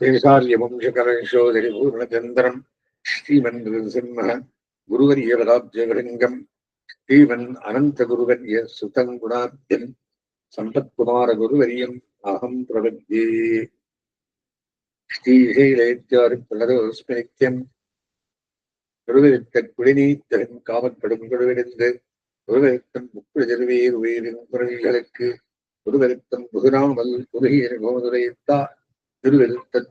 தேசாரியவம்சகரசோதரிபூர்ணச்சந்திரம் ஸ்ரீமன் சிம்ம குருவரியவராப்ஜகலிங்கம் ஸ்ரீமன் அனந்த குருவரிய சுதங்குணாத்யன் சம்பத்குமார குருவரியம் அகம் பிரபத்யே ஸ்ரீசைலேத்யாரி பிரணரோஸ்மி நித்யம் குருவிருத்த குடிநீத்தன் காமப்படும் குழுவிருந்து குருவிருத்தம் முக்குழ ஜெருவீர் உயிரின் குரல்களுக்கு குருவிருத்தம் புகுராமல் குருகியர் கோதுரைத்தா திருவெழுத்த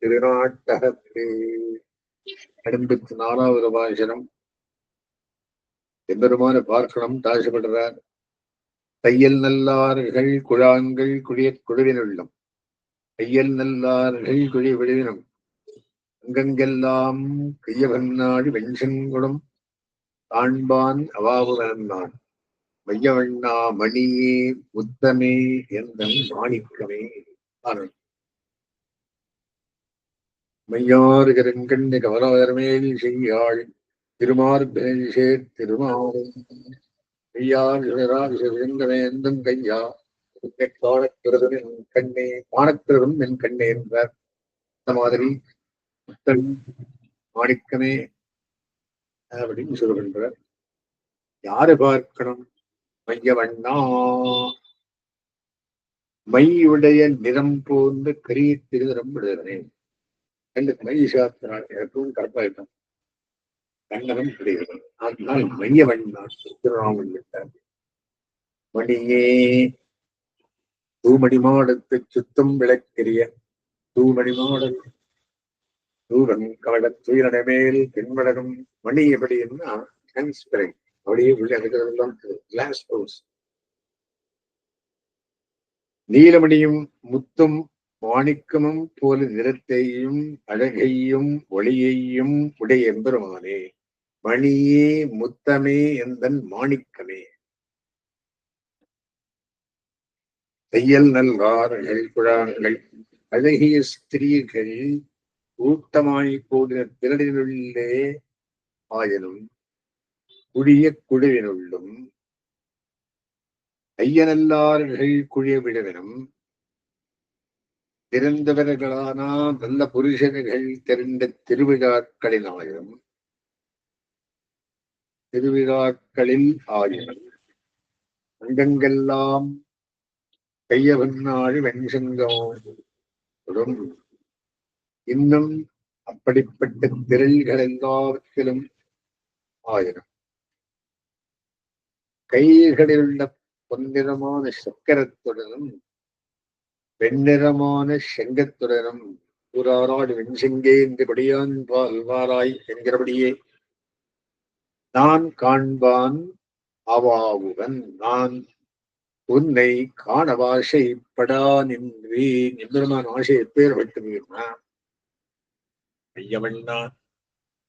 திருநாட்டகத்திலே. எண்பத்தி நாலாவது பாசனம் எம்பெருமான பார்க்கணும் தாசப்படுறார். தையல் நல்லார்கள் குழாங்கள் குழிய குழுவினுள்ளம். தையல் நல்லார்கள் குழி விழுவினும். அங்கங்கெல்லாம் கையவன்னாடி வெஞ்சங்குடம் தாண்பான் அவாவுதான் மையவண்ணா மணியே முத்தமே எந்த மாணிக்கமே. ஆனந்த் மையாறு கருங்கண்ணு கவலாதரமேல் செய்யாள் திருமார்பேசே திருமாலும் கையால் சிறங்கவேந்தும் கையா காணக்கிறதும் என் கண்ணே காணக்கிறதும் என் கண்ணே என்றார். அந்த மாதிரி மக்கள் மாணிக்கமே அப்படின்னு சொல்லுகின்றார் யாரு பார்க்கணும்? மையவண்ணா. மையுடைய நிறம் போர்ந்த கரிய திருநிறம் விடுகிறேன் என்று மை சாத்தினால் எனக்கும் கற்பாயிட்டம் கண்ணகம் கிடையாது. அதனால் மையவன் திருநாமல் விட்டார் மணியே தூமணி மாடத்து சுத்தம் விளக்கிறிய தூமணி மாடல் தூரன் கவட துயிரட மேல் பின்வடரும் மணி எப்படி என்ன அப்படியே உள்ள இருக்கிறதெல்லாம் கிளாஸ் ஹவுஸ் நீலமணியும் முத்தும் மாணிக்கமும் போல நிறத்தையும் அழகையும் ஒளியையும் உடைய எம்பெருமானே மணியே முத்தமே எந்தன் மாணிக்கமே. தையல் நல்வார்கள் குழாங்கள் அழகிய ஸ்திரீகள் கூட்டமாய் கூடின திரளினுள்ளே ஆயினும் குடிய குழுவினுள்ளும் ஐயனல்லார்கள் குழிய விடவினும். திறந்தவர்களானா நல்ல புருஷர்கள் தெரிந்த திருவிழாக்களினாயிரம் திருவிழாக்களில் ஆயினும். அங்கங்கெல்லாம் கையவன்னாழி வெண்சங்கம் இன்னும் அப்படிப்பட்ட திரள்கள் எல்லாவற்றிலும் ஆயிரம் கைகளில் உள்ள பொன்னிறமான சக்கரத்துடனும் வெண்ணிறமான செங்கத்துடனும் ஊராராடு வெண்செங்கே என்று கொடியான் பால்வாராய் என்கிறபடியே நான் காண்பான் அவாவுவன் நான் உன்னை காண காணவாசைப்படா நின்றி. எம்பெருமான் ஆசை எப்பேர் பட்டுவீர்னா ஐயவண்ணா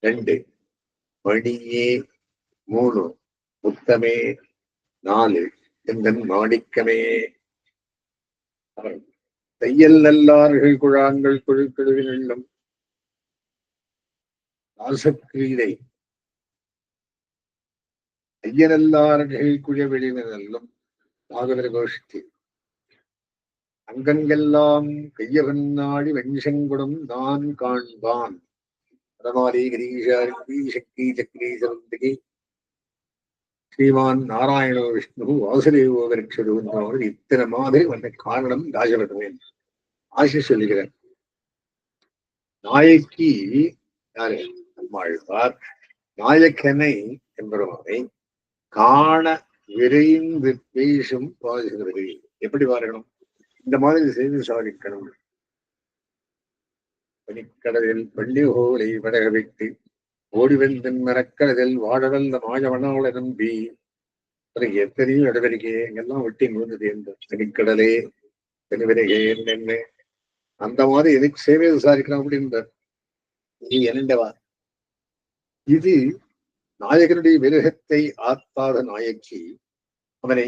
ரெண்டு மணியே மூணு முத்தமே நாலு. எந்தன் மாணிக்கமே. தையல் நல்லார்கள் குழாங்கள் குழு குழுவினுள்ளும் ராசக்கிரீதை ஐயனல்லார்கள் குழவெளிவினும் பாகவர கோஷ்டி. அங்கங்கெல்லாம் கையவன் நாடி வெண்சங்குடம் நான் காண்பான். பரமாரி கிரீஷா சக்தி சக்ரி ஸ்ரீமான் நாராயணோ விஷ்ணு வாசுதேவோ விரக்ஷது இத்தனை மாதிரி வந்த காரணம் ராஜபட்டவேன் ஆசி சொல்லுகிறார். நாயக்கி யாரு? நம்மாழ்வார். நாயக்கனை என்பவரை காண விரைந்து பேசும் பாசுகிறது எப்படி பார்க்கணும் இந்த மாதிரி செய்து சாதிக்கணும். பனிக்கடலில் பள்ளி ஹோலை வடக விட்டு ஓடிவெந்தன் மரக்கடலில் வாழவல்ல மாயவனாள நம்பி எத்தனையும் இடவெறிகை எங்கெல்லாம் வெட்டி முடிந்தது என்று தனிக்கடலே தனிவருகே என்ன அந்த மாதிரி எதுக்கு சேவை விசாரிக்கலாம் அப்படின்றார் நீ என்னண்டவா இது நாயகனுடைய விரகத்தை ஆத்தாத நாயக்கி அவனை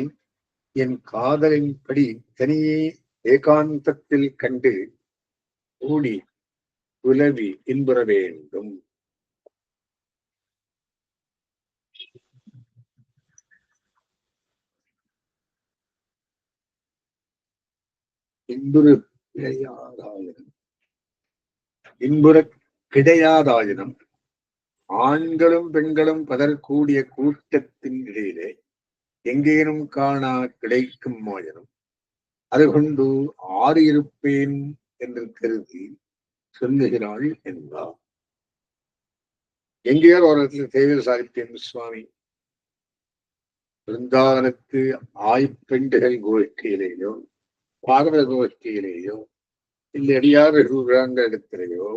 என் காதலின்படி தனியே ஏகாந்தத்தில் கண்டு கூடி உலவி இன்புற வேண்டும். இன்புறு கிடையாதாயினம். இன்புற கிடையாதாயினம் ஆண்களும் பெண்களும் பதறக்கூடிய கூட்டத்தின் இடையிலே எங்கேனும் காணா கிடைக்கும் மாயனும். அது கொண்டு ஆறு இருப்பேன் என்று கருதி சொல்லுகிறாள் என்றார் எங்கேயோ ஒரு இடத்துல தேவிர சாகித்யம் சுவாமி பிருந்தாவனத்து ஆய்ப்பெண்டுகள் கோரிக்கையிலேயோ பாகவத கோஷ்டியிலேயோ இல்லை அடியார் இடத்திலேயோ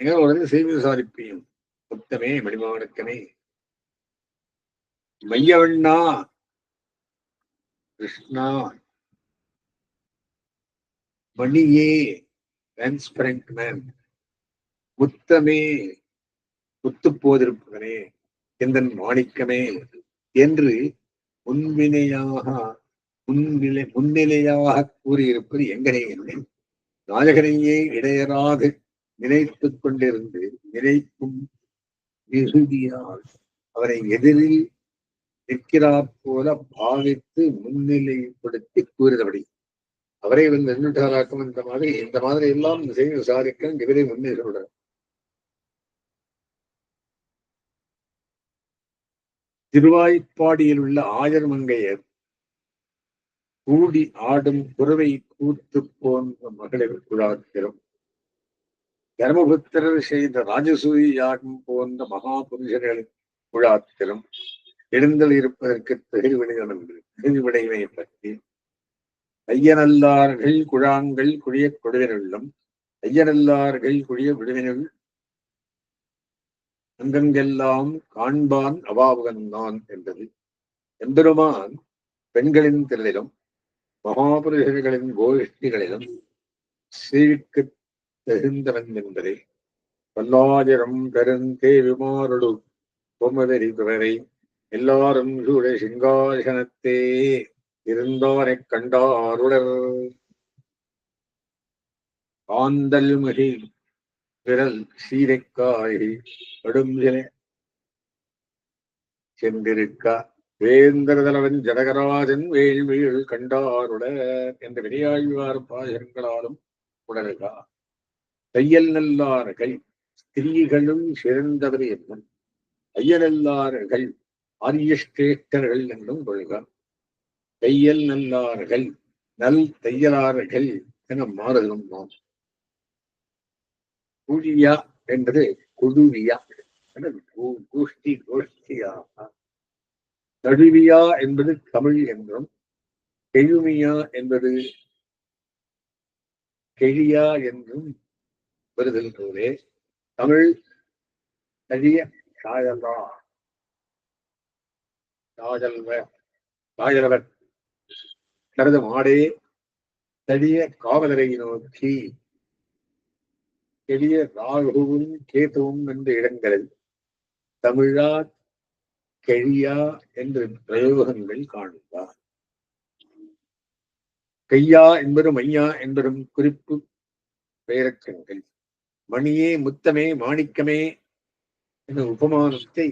எங்க உடனே செய்தி விசாரிப்பையும். முத்தமே மணிமாவணக்கமே மையவண்ணா கிருஷ்ணா மணியே டிரான்ஸ்பரண்ட் மேன் முத்தமே முத்து போதிருப்பவனே எந்தன் மாணிக்கமே என்று முன்வினையாக முன்னிலை முன்னிலையாக கூறியிருப்பது எங்கனே இல்லை நாயகனையே இடையராது நினைத்துக் கொண்டிருந்து நினைக்கும் மிகுதியால் அவரை எதிரில் நிற்கிறார் போல பாவித்து முன்னிலைப்படுத்தி கூறியபடி. அவரை வந்து நின்றுட்டாராக்கும் இந்த மாதிரி இந்த மாதிரி எல்லாம் செய்து விசாரிக்க இவரை முன்னே சொல்றார். திருவாய்ப்பாடியில் உள்ள ஆயர் மங்கையர் கூடி ஆடும் குறவை கூத்து போன்ற மகளிர் குழாக்கிறோம் தர்மபுத்திரர் செய்த ராஜசூரி யாகம் போன்ற மகாபுருஷர்களின் குழாத்திரம் எழுந்தல் இருப்பதற்கு தெளிவிடைகள் பற்றி. ஐயனல்லார்கள் குழாங்கள் குழிய கொடுவினுள்ளும். ஐயனல்லார்கள் குழிய விடுவினுள். அங்கங்கெல்லாம் காண்பான் அபாவகன்தான் என்றது. எம்பெருமான் பெண்களின் திரளிலும் மகாபுருஷர்களின் கோஷ்டிகளிலும் சீர்க்கு தகுந்தவன் என்பதை பல்லாயிரம் பெருந்தேவிமாரொடு பொம்மவெறி பிறரை எல்லாரும் சூழ சிங்காசனத்தே இருந்தானை கண்டாருடர் ஆந்தல் மகி விரல் சீரைக்காய் கடும் சென்றிருக்க வேந்தரதலவன் ஜனகராஜன் வேள்வியில் கண்டாருட என்ற வினையாழ்வார் பாசங்களாலும் உடலுகா தையல் நல்லார்கள் ஸ்திரீகளும் சிறந்தவர் என்னும். ஐயனல்லார்கள் ஆரியஷ்டேஷ்டர்கள் என்றும் கொள்க. தையல் நல்லார்கள் நல் தையலார்கள் என மாறுகிறோம் நாம். குழியா என்பது குழுவியா. கோஷ்டி கோஷ்டியாக தழுவியா என்பது தமிழ் என்றும் கெழுமியா என்பது கெழியா என்றும் வருகின்றதே. தமிழ் கழிய சாயலா சாயல்வ சாயலவர் தனது மாடே தடிய காவலரை நோக்கி எளிய ராகுவும் கேதுவும் என்ற இடங்களில் தமிழா கெழியா என்று பிரயோகங்கள் காணுவார் கையா என்பதும் ஐயா என்பதும் குறிப்பு பெயரக்கங்கள் மணியே முத்தமே மாணிக்கமே என்ற உபமானத்தை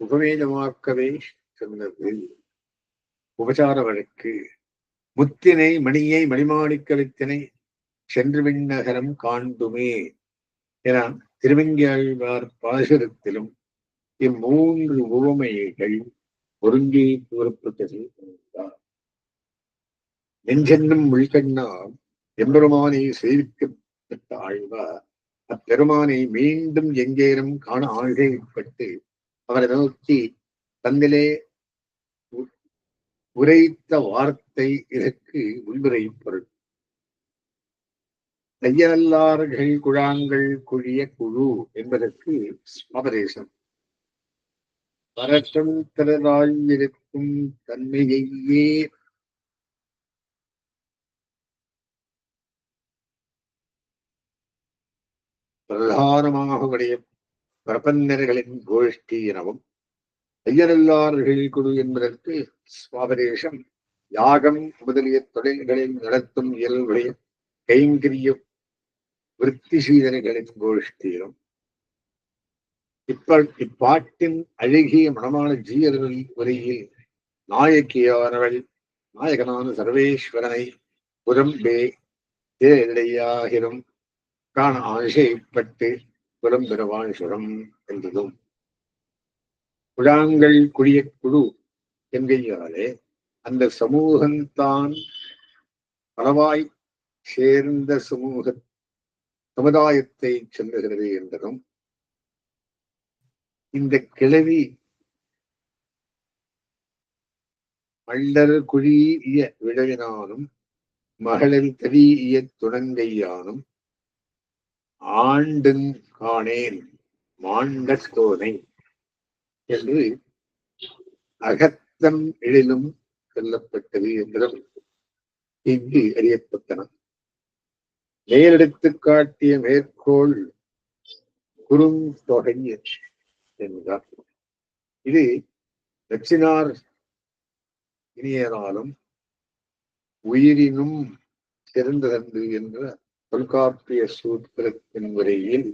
உபமேதமாக்கவே சொன்னது. உபசார வழக்கு. முத்தினை மணியை மணிமாணிக்கவித்தினை சென்று விண்ணகரம் காண்டுமே என திருவங்கியாழ்வார் பாசுரத்திலும் இம்மூன்று உவமைகள் ஒருங்கே கூறப்பட்டது. நெஞ்சென்னும் உள்கண்ணால் எம்பெருமானை சேவிக்கப்பட்ட ஆழ்வார் அப்பெருமானை மீண்டும் எங்கேனும் காண ஆழ்கைப்பட்டு அவரை நோக்கி தந்திலே உரைத்த வார்த்தை இதற்கு உள்வுரை பொருள். கையனல்லார்கள் குழாங்கள் குழிய குழு என்பதற்கு அபதேசம் பரட்டம் திறராயிருக்கும் தன்மையையே. பிரதானமாக உடைய பிரபந்தர்களின் கோஷ்டி எனவும் ஐயனல்லார்கள் குழு என்பதற்கு சுவாபதேசம். யாகம் முதலிய தொழில்களில் நடத்தும் இயல்புடைய கைங்கரிய விற்த்திசீலர்களின் கோஷ்டியிலும் இப்ப இப்பாட்டின் அழகிய மனமான ஜீயர்கள் உரையில் நாயக்கியானவள் நாயகனான சர்வேஸ்வரனை புறம்பே தேடையாகிரும் காண ஆசைப்பட்டு புறம்பெறவான் சுரம் என்றதும். குழாங்கள் குழிய குழு என்கையாலே அந்த சமூகம்தான் பலவாய் சேர்ந்த சமூக சமுதாயத்தை சொல்லுகிறது என்றதும் இந்த கிளவி மல்லர் குழிய விழவினானும் மகளிர் தெரிய துணங்கையானும் ஆண்டுங் காணேன் மாண்டத்தோனை என்று அகத்தம் எழிலும் சொல்லப்பட்டது என்றும் இங்கு அறியப்பட்டன. மேலெடுத்து காட்டிய மேற்கோள் குறுந்தொகை என்றார் இது தட்சினார் இனியனாலும் உயிரினும் சிறந்ததன்று என்ற தொல்காப்பிய சூத்திரத்தின் முறையில்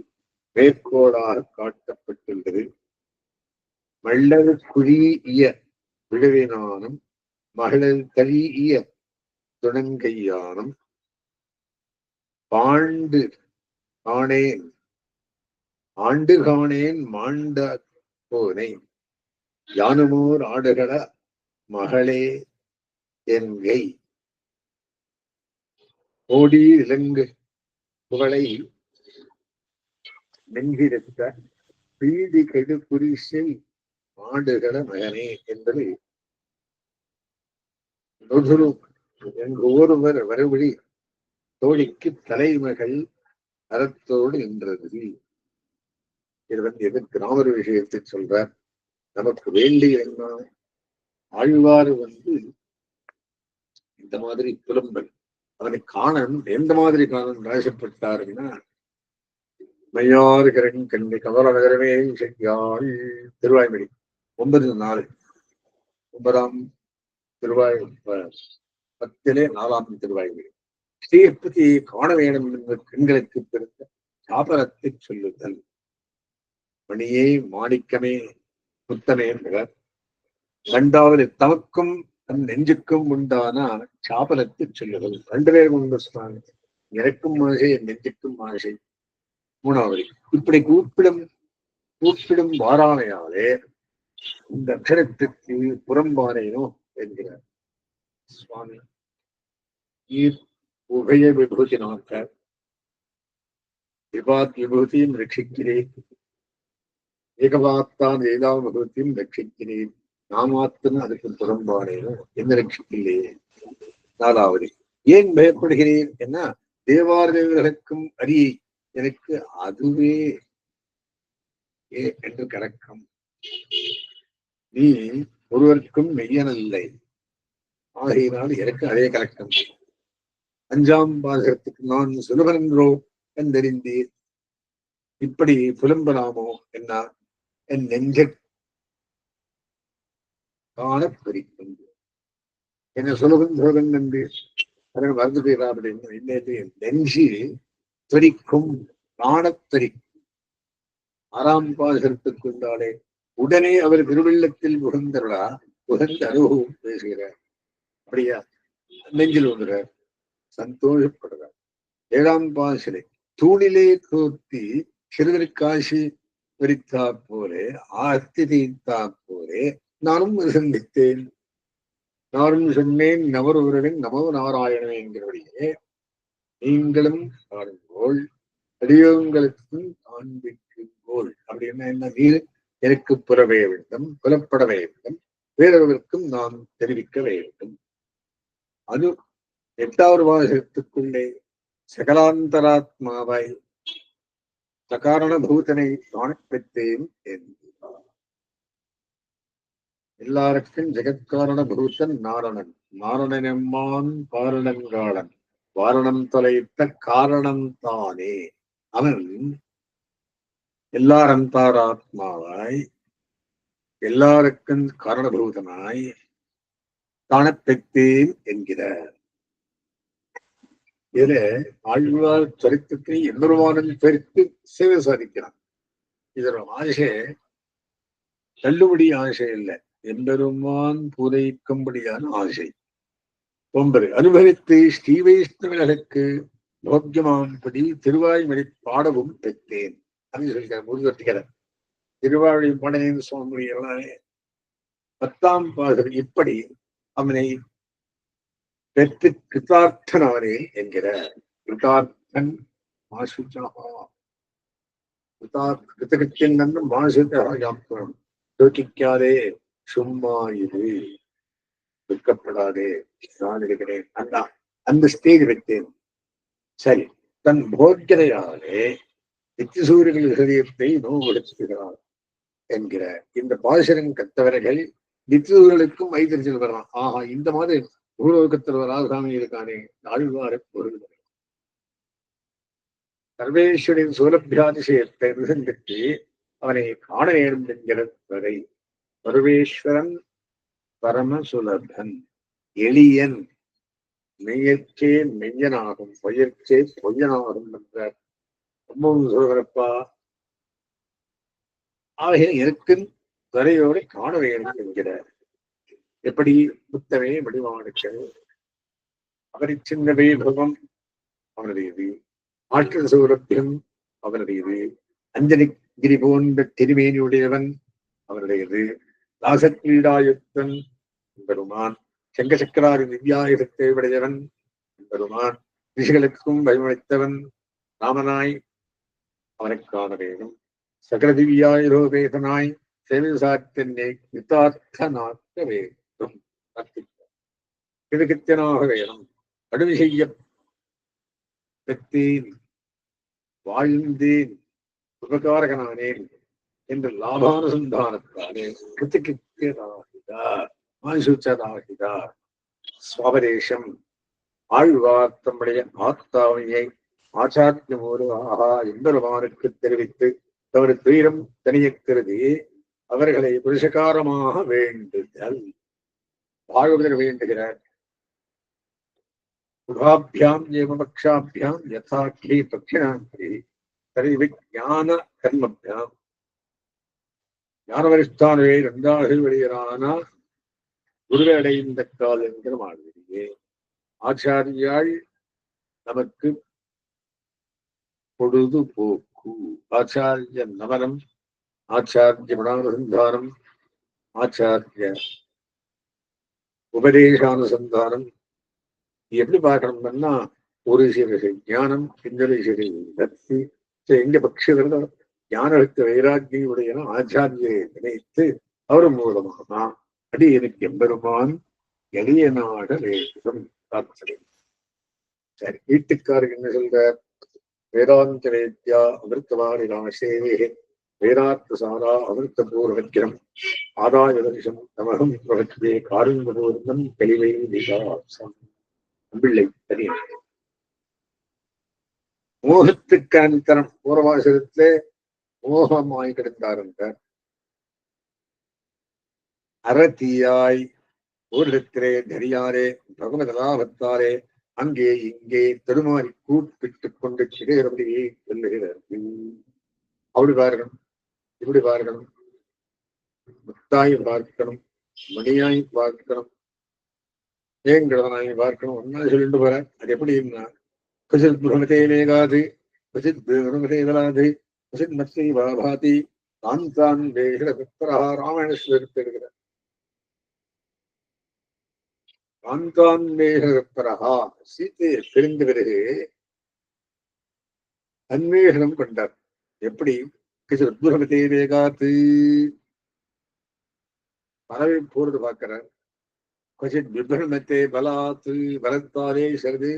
மேற்கோளாக காட்டப்பட்டுள்ளது. மல்லர் குழிய விழுவினானும் மகளர் தழிய துணங்கையானும் பாண்டு காணேன் ஆண்டுகானேன் மாண்ட போனை. யானுமோர் ஆடுகள மகளே என்கை ஓடி இலங்கு புகழை. நெஞ்சிருக்க பீதி கெடு புரிசை ஆடுகள மகனே என்பது. நொதுரு எங்கு ஒருவர் வரவழி தோழிக்கு தலைமகள் அறத்தோடு நின்றது. இது வந்து எதிர் கிராமர் விஷயத்தை சொல்றார் நமக்கு வேண்டிய என்ன ஆழ்வார் வந்து இந்த மாதிரி புலம்பல் அவனை காணன் எந்த மாதிரி காணன் ஆசைப்பட்டாருன்னா மையாறு கிரண் கண்ணி கவல நகரமே செய்யாள். திருவாய்மொழி ஒன்பது நாலு ஒன்பதாம் திருவாய் பத்திலே நாலாம் திருவாய்மொழி. ஸ்ரீபதியை காண வேண்டும் என்ற பெண்களுக்கு பிறந்த சாபரத்தை சொல்லுதல் மணியே மாணிக்கமே புத்தமே என்கிறார். இரண்டாவது தமக்கும் தன் நெஞ்சுக்கும் உண்டான சாபலத்தை சொல்லுதல். ரெண்டு பேரும் உண்டு சொன்னாங்க. எனக்கும் ஆசை என் நெஞ்சுக்கும் ஆசை. மூணாவது இப்படி கூப்பிடும் கூப்பிடும் வாராமையாலே இந்த அக்ஷரத்துக்கு புறம்பானேனோ என்கிறார். சுவாமி நீர் உபய விபூதி நாக்க. விபாத் விபூதியும் ரட்சிக்கிறேன். ஏகவாத்தான் ஏதாவது விபூதியும் ரட்சிக்கிறேன் நாமாத்தன் அதுக்கு புறம்பானேனோ என்ன ரட்சிக்கலையே நாலாவது ஏன் பயப்படுகிறேன் என்ன தேவாதேவர்களுக்கும் அரிய எனக்கு அதுவே ஏ என்று கணக்கம் நீ ஒருவருக்கும் மெய்யனில்லை. ஆகையினால் எனக்கு அதே கலக்கம் அஞ்சாம் பாதகத்துக்கு நான் சுலபனன்றோ என்றறிந்தேன் இப்படி புலம்பலாமோ என்ன என் நெஞ்ச காண என்ன சுலபன் சுலபன் என்று அதன் மறந்து போயிடா என்ன என் நெஞ்சு துரிக்கும் காணத்தரிக்கும் ஆறாம் பாதகத்துக்கு கொண்டாலே உடனே அவர் திருவள்ளத்தில் புகழ்ந்தருளா புகழ்ந்த அனுபவம் பேசுகிறார். அப்படியா? நெஞ்சில் வந்துறார் சந்தோஷப்படுறார் ஏழாம் பாசிலே தூணிலே தோத்தி சிறுதற்காசி பிரித்தா போலே ஆர்த்தி தீர்த்தா போலே நானும் சந்தித்தேன். நானும் சொன்னேன் நவருவருடன் நமோ நாராயணன் என்கிறபடியே நீங்களும் காணுங்கோள் அடியோங்களுக்கும் காண்பிக்குங்கோள் அப்படின்னா என்ன? நீர் எனக்கு புறவே வேண்டும் புலப்பட வேண்டும் வேறவர்களுக்கும் நாம் தெரிவிக்க வேண்டும். அது எட்டாவது மாதத்துக்குள்ளே சகலாந்தராத்மாவாய் சகாரண பூதனை காணப்பெற்றேன் எல்லாருக்கும் ஜெகத்காரண பூதன் நாரணன் நாரணனெம்மான் காரணங்காளன் வாரணம் தொலைத்த காரணம் தானே. அவன் எல்லாரந்தாராத்மாவாய் எல்லாருக்கும் காரணபூதனாய் காணப்பெற்றேன் என்கிறார். இதுல ஆழ்வார் சரித்திரத்தை எம்பெருமானின் பெருத்து சேவை சாதிக்கிறான் இதோட ஆசை தள்ளுபடி ஆசை இல்லை எம்பெருமான் பூரைக்கும்படியான ஆசை. ஒன்பது அனுபவித்து ஸ்ரீ வைஷ்ணவர்களுக்கு போக்கியமான்படி திருவாய்மொழி பாடவும் பெற்றேன். அப்படின்னு சொல்லிக்கிறார் முருகத்திகரர். திருவாழி பாடலின் சுவாமி எல்லாமே பத்தாம் பாடல் இப்படி அவனை பெற்று கிருத்தார்த்தனானேன் என்கிற கிருத்தார்த்தன் மாசுஜாகா. கிருத்தார் கிருத்தகிருத்தியன் மாசுஜாகம் யோசிக்காதே சும்மா இது துக்கப்படாதே நான் இருக்கிறேன். அந்த அந்த ஸ்டேஜ் வைத்தேன். சரி தன் போக்கியதையாலே நித்திசூரியர்கள் ஹிருதயத்தை நோவுபடுத்துகிறார் என்கிற இந்த பாசுரம் கத்தவர்கள் நித்திசூரியர்களுக்கும் வைத்தறிச்சல் வரலாம் ஆஹா இந்த மாதிரி பூலோகத்தில் ஒரு இருக்கானே ஆழ்வாரை பொருள் சர்வேஸ்வரின் சூலபியாதிசயத்தை நிகழ்ந்துட்டு அவனை காண நேரும் என்கிற வரை சர்வேஸ்வரன் பரமசுலபன் எளியன் மெய்யற்கே மெய்யனாகும் பொய்யற்கே பொய்யனாகும் என்ற ரொம்பவும் சொல்கிறப்பா ஆகிய இருக்கும் துறையோடு காண வேண்டும் என்கிறார் எப்படி புத்தமே வடிவானுக்கள் அவரை சின்ன வைபவம் அவனுடையது. ஆற்றல் சௌரபியம் அவனுடையது. அஞ்சலிகிரி போன்ற திருமேனியுடையவன் அவருடையது தாசக்ரீடாயுக்தன் பெருமான் செங்கசக்கராரி நித்யாயுதத்தை உடையவன் பெருமான் ரிஷிகளுக்கும் பயமளித்தவன் ராமனாய் அவனை காண வேண்டும் சகல திவ்யாயுரோபேதனாய் சேவை சாத்தென்னை கிருத்தார்த்தனாக்க வேண்டும் கிருகித்தனாக வேணும் கடுமை செய்ய பெற்றேன் வாழ்ந்தேன் உபகாரகனானேன் என்று லாபானுசந்தானத்தாலே கிருத்திகித்தராகிறார் மாசுச்சராகிறார் சுவாபதேசம் ஆழ்வார் தம்முடைய ஆத்தாவையை ஆச்சாரிய ஆஹா எம்பெருமானுக்கு தெரிவித்து தவறு துயரம் தனியக்கிறது அவர்களை புருஷகாரமாக வேண்டுதல். வாழ்வதற்கு வேண்டுகிறார் உபாபியாம் ஏமபக்ஷாபியாம் யதாக்கி தட்சிணாந்திரி தரி ஞான கர்மபியாம். ஞானவரிஸ்தானவே இரண்டாவது வெளியரானா குருவை அடைந்த கால் என்கிற மாதிரியே. ஆச்சாரியாள் நமக்கு பொழுதுபோக்கு. ஆச்சாரிய நமனம் ஆச்சாரிய மனானுசந்தானம் ஆச்சாரிய உபதேசானுசந்தானம். எப்படி பார்க்கணும்னா ஒரு சில ஞானம் இன்னொரு சில பக்தி எங்க பட்சத்தில் ஞானத்து வைராக்கியுடைய ஆச்சாரியை நினைத்து அவர் மூலமாக அடி எனக்கு எம்பெருமான் எளிய நாட வேண்டும் சரி வீட்டுக்காரர் என்ன சொல்ற வேதாந்த வேத்யா அமிர்தவாரி ராசேவே வேதார்த்த சாரா அமிர்த பூர்வக்கிரம் ஆதாய தரிசனம் தமகம் பிரபத்தியே காருண்யபூர்ணம் தெளிவை விகாசம் பிள்ளை தனியா. மோகத்துக்கு அனந்தரம் பூர்வாசனத்திலே மோகமாய் கிடந்தாருங்க அறத்தீயாய் ஊர்கத்திலே தரியாரே பகவத லாபத்தாரே அங்கே இங்கே தடுமாறி கூப்பிட்டுக் கொண்டு கிடைக்கிறபடியே சொல்லுகிறார். அப்படி இப்படி பார்க்கணும்? முத்தாயும் பார்க்கணும் மணியாய் பார்க்கணும் ஏங்கிறதனாய் பார்க்கணும் ஒன்னா சொல்லிட்டு போற அது எப்படின்னா கசித் பிரமதே மேகாது கசித் பிரமதே வலாது கசித் மத்யை பாபாதி தான் தான் வேகிற புத்திரா ராமாயணஸ்வரத்தை இருக்கிறார் தான் தான் வேகிற புத்திரா சீத்தையை தெரிந்த பிறகு அன்வேகனம் கொண்டார். எப்படி? கிசித் வேகாத்து பறவை போறது பார்க்கிறார் கொசித் விபிரமத்தே பலாத்து பலத்தாலே சிறிது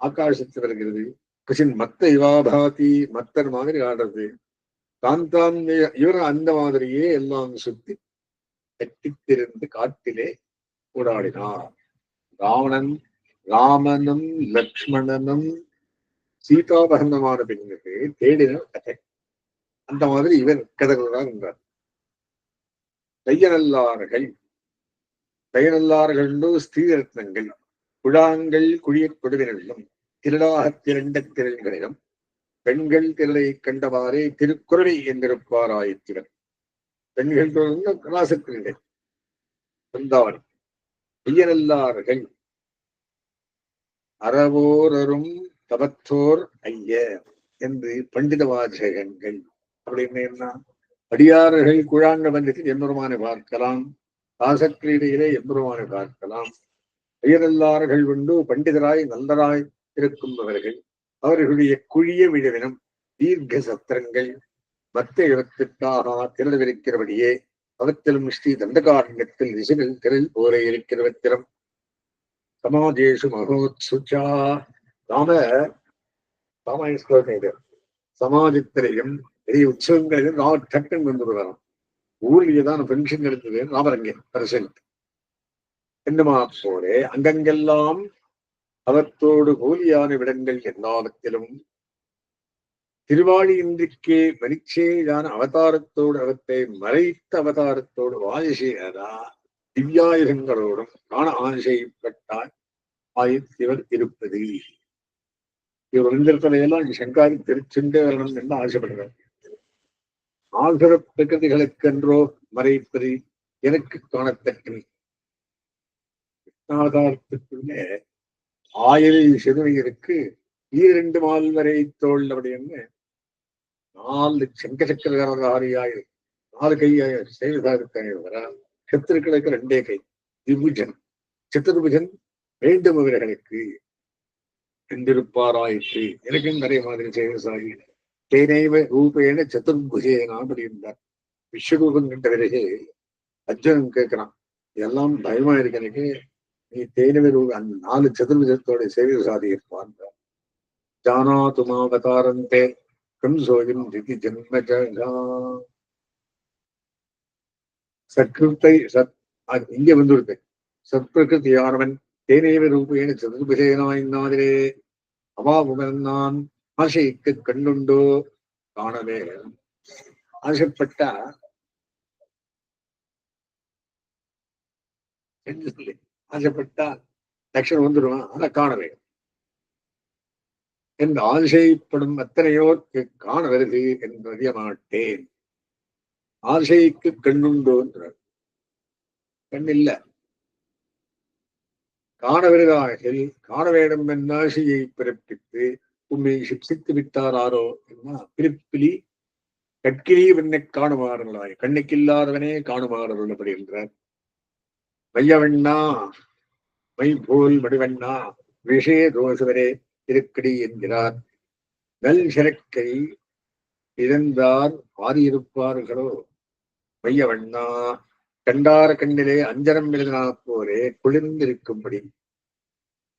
ஆகாசத்து வருகிறது. கொசின் மத்த இவாபாதி மத்தர் மாதிரி ஆடுறது. தான் தான் இவரும் அந்த மாதிரியே எல்லாம் சுத்தி கட்டித்திருந்து காட்டிலே ஊடாடினார். ராவணன் ராமனும் லக்ஷ்மணனும் சீதாபகந்தமான பெண்களுக்கு தேடின கதை. அந்த மாதிரி இவர் கதைகள் என்றார் தையனல்லார்கள் தையநல்லார்கள் தையநல்லார்கள் ஸ்ரீரத்னங்கள் குழாங்கள் குழியக் கொடுவினும் திருடாகத் திரண்ட திரள்களிடம் பெண்கள் திரளை கண்டவாறே திருக்குறளை என்றிருப்பாராயித்திவர் பெண்கள் தொடர்ந்த கலாசத்திரங்கள் வந்தார். தையநல்லார்கள் அறவோரரும் தவத்தோர் ஐய என்று பண்டித வாசகங்கள் அப்படின்னா அடியார்கள் குழாங்க பந்தத்தில் எம்பெருமானை பார்க்கலாம். ராசக்கிரீடையிலே எம்பெருமானை பார்க்கலாம். பெயரல்லார்கள் உண்டு பண்டிதராய் நல்லராய் இருக்கும்பவர்கள். அவர்களுடைய குழிய விழவினம் தீர்க்க சத்திரங்கள் மத்த இடத்துக்காக திரளவிருக்கிறபடியே அவத்திலும் ஸ்ரீ தண்டகாரண்யத்தில் விசிறில் திரள் போல இருக்கிறவத்திலும் சமாஜேஷு மகோத்சுச்சா. நாம ராமாயண ஸ்லோகம் சமாஜத்திலையும் பெரிய உற்சவங்கள் நான் டக்குன்னு வந்து வரும். ஊர்லயே தான் பென்ஷன் எடுத்தது அங்கே பிரசன்ட். என்னமா போலே அங்கங்கெல்லாம் அவத்தோடு போலியான விடங்கள் எல்லாவற்றிலும் திருவாழி இன்றிக்கே மனிச்சேயான அவதாரத்தோடு அவத்தை மறைத்த அவதாரத்தோடு வாதிசேரா திவ்யாயுதங்களோடும் காண ஆசைப்பட்டார் ஆயிரத்திவர் இருப்பது இவர் வந்திருக்கிறதையெல்லாம் சங்காரி திருச்செண்டே வரணும் என்று ஆசைப்படுகிறார். ஆசுர பிரகதிகளுக்கென்றோ மறைப்பது எனக்கு காணத்தக்கது கிருஷ்ணாதாரத்துக்குள்ளே ஆயிரம் சிறுவையருக்கு ஈரண்டு மால் வரை தோல் அப்படின்னு நாலு சங்க சக்கரதாரியாய் நாலு கையாய செய்வதாக சத்துருக்களுக்கு ரெண்டே கை. திபுஜன். சித்திரபுஜன் வேண்டும் இவர்களுக்கு என்றிருப்பாராயிற்று. எனக்கும் நிறைய மாதிரி செய்வசாகி தேனைவ ரூபேன சதுர்புஜேனா அப்படின்றார் விஸ்வரூபம் கண்ட பிறகு அர்ஜுனன் கேட்கிறான் எல்லாம் பயமா இருக்கு எனக்கு. நீ தேனவ ரூப அந்த நாலு சதுர்புஜத்தோட சேவை சாதி இருப்பான். ஜானாது மாவதாரந்தே கம்சோயம் திதி ஜன்மஜா சத்கிருத்தை சத் அது இங்க சத்பிரகிருதி ஆரவன் தேனேவ ரூபேன சதுர்புஜேனாயினாதிரே அவாவுடன் நான் ஆசைக்கு கண்ணுண்டோ காணவே ஆசைப்பட்டா சொல்லி ஆசைப்பட்டா லட்சணம் வந்துடுவான் ஆனா காண வேண்டும் ஆசைப்படும் அத்தனையோர்க்கு காண வருது என்று அறிய மாட்டேன். ஆசைக்கு கண்ணுண்டோ என்றார். கண் இல்ல காண வருகிறார்கள் காண வேண்டும் என் ஆசையை பிறப்பித்து உண்மை சிக்ஷித்து விட்டாராரோ என்ன? பிரிப்பிலி கற்கிரி வெண்ணை காணுமாறலாய் கண்ணுக்கில்லாதவனே காணுமாறு அப்படி மையவண்ணா மை போல் மடிவண்ணா விஷய தோசவரே திருக்கடி என்கிறார். நல் சிறக்கை இழந்தார் பாரியிருப்பார்களோ மையவண்ணா கண்டார கண்ணிலே அஞ்சனம் எழுதினா போலே குளிர்ந்திருக்கும்படி.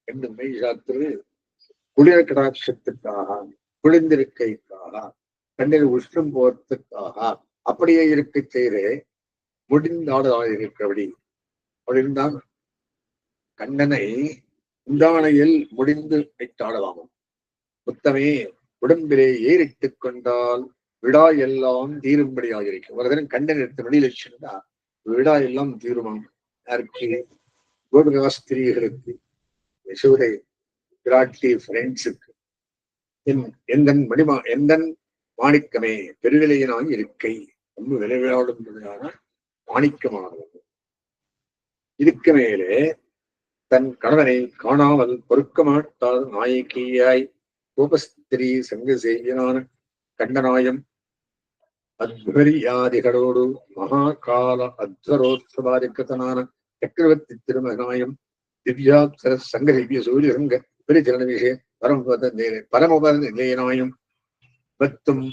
என்று மெய் சாத்திரு குளிர் கடாட்சத்துக்காக குளிர்ந்திருக்கைக்காக கண்ணில் உஷ்ணம் போறதுக்காக அப்படியே இருக்க செய்தே முடிந்தாடுதாக இருக்கிறபடி. அப்படின்தான் கண்ணனை உண்டானையில் முடிந்து வைத்தாடலாம் முத்தமே உடம்பிலே ஏறிட்டுக் கொண்டால் விடா எல்லாம் தீரும்படியாக இருக்கும் ஒரு தினம் கண்ணன் எடுத்து வெளியில சென்றா விடா எல்லாம் தீருமாம். யாருக்கு? கோபிகாஸ்திரிகளுக்கு யசோதை பிராட்டி ஃப்ரெண்ட்ஸுக்கு என் எந்தன் மணிமா எந்தன் மாணிக்கமே பெருவிலையினாய் இருக்கை. ரொம்ப விளைவிடாடும்படியான மாணிக்கமானது இதுக்கு மேலே தன் கணவனை காணாமல் பொறுக்க மாட்டாத நாயகியாய். கோபஸ்திரி சங்க செய்யனான கண்டநாயம் அத்வரியாதிகளோடு மகாகால அத்வரோத்சவாதிக்கத்தனான சக்கரவர்த்தி திருமகனாயம் திவ்யாப்சர சங்க திவ்ய சூரிய சங்க பரமபத நிலையினாயும் பத்தும்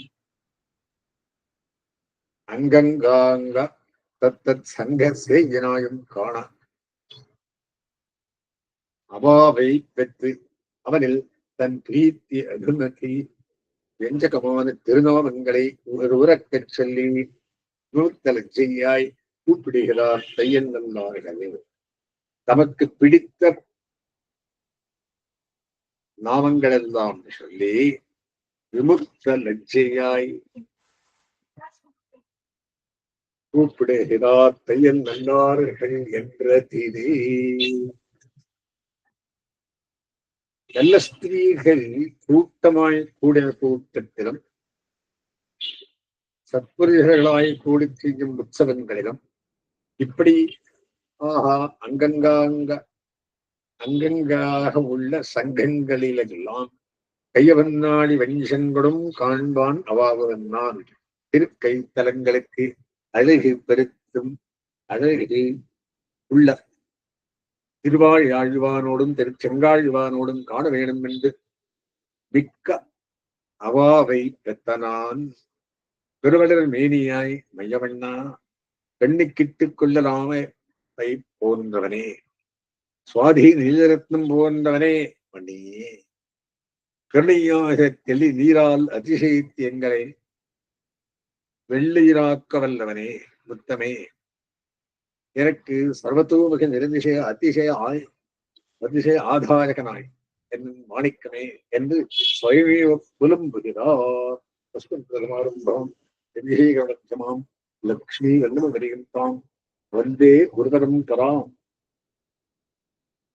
அங்கங்காங்க தத்தத் சங்க சேயனாயும் காண. அவாவை பெற்று அவனில் தன் பிரீத்தி அனுமதி வெஞ்சகமான திருநாமங்களை ஒரு உறக்கச் சொல்லி நூத்தல செய்யாய் கூப்பிடுகிறார் தையன் நல்லார்களே தமக்கு பிடித்த நாமங்கள் எல்லாம் சொல்லி விமுக்த லட்சியாய் கூப்பிடுகிறார் தையன் நல்லார்கள் என்ற தீதி. நல்ல ஸ்திரீகள் கூட்டமாய் கூடிய கூட்டத்திலும் சத்புருஷர்களாய் கூடி செய்யும் உற்சவங்களிலும் இப்படி ஆஹா அங்கங்காங்க அங்கங்காக உள்ள சங்கங்களிலெல்லாம் கையவன்னாடி வெஞ்செங்கொடும் காண்பான் அவாவதன் நான். தலங்களுக்கு அழகு பெருத்தும் அழகு உள்ள திருவாழ்வானோடும் திருச்செங்காழ்வானோடும் காண வேண்டும் என்று மிக்க அவாவை பெத்தனான். பெருவலர் மேனியாய் மையவண்ணா பெண்ணுக்கிட்டுக் கொள்ளலாம போன்றவனே. சுவாதி நீலரத்னம் போன்றவனே மணியே கருணையாக தெளி நீரால் அதிசயித்து எங்களை வெள்ளையிராக்க வல்லவனே முத்தமே. எனக்கு சர்வத்தோமிக நிரதிசய அதிசய ஆய் அதிசய ஆதாரகனாய் என் மாணிக்கமே என்று ஸ்வயமேவ புலம்புகிறார். பசுமாரம்பம் லக்ஷ்மி வல்லம வந்தே குருதரம் கராம்.